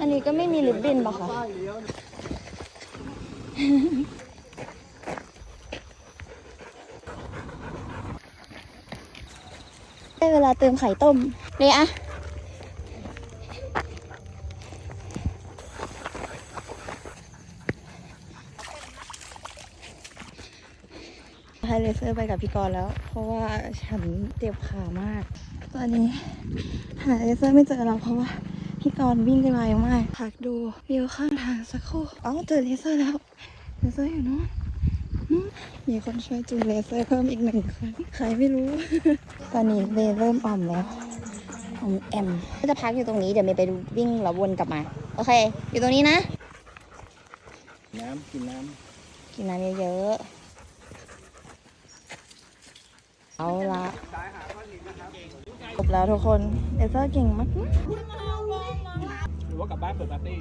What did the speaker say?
อันนี้ก็ไม่มีลิบบินปะคะได้เวลาเติมไข่ต้ม เลยอะให้เลเซอร์ไปกับพี่กรณ์แล้ว เพราะว่าฉันเจ็บขามาก ตอนนี้หาเลเซอร์ไม่เจอแล้วเพราะว่า พี่กรณ์วิ่งกันไวมากพักดูวิวข้างทางสักครู่เอ้าเจอเลเซอร์แล้วเลเซอร์อยู่นู้นนู้นมีคนช่วยจูนเลเซอร์เพิ่มอีกหนึ่งคนใครไม่รู้ ตอนนี้เลเริ่มอ่อมแล้วอ่อมแอมก็จะพักอยู่ตรงนี้เดี๋ยวเมย์ไปดูวิ่งแล้ววนกลับมา โอเค อยู่ตรงนี้นะ น้ำกินน้กินน้ำเยอะๆเอาละ จบแล้วทุกคน เอเซอร์เก่งมาก หรือว่ากลับบ้านเปิดปาร์ตี้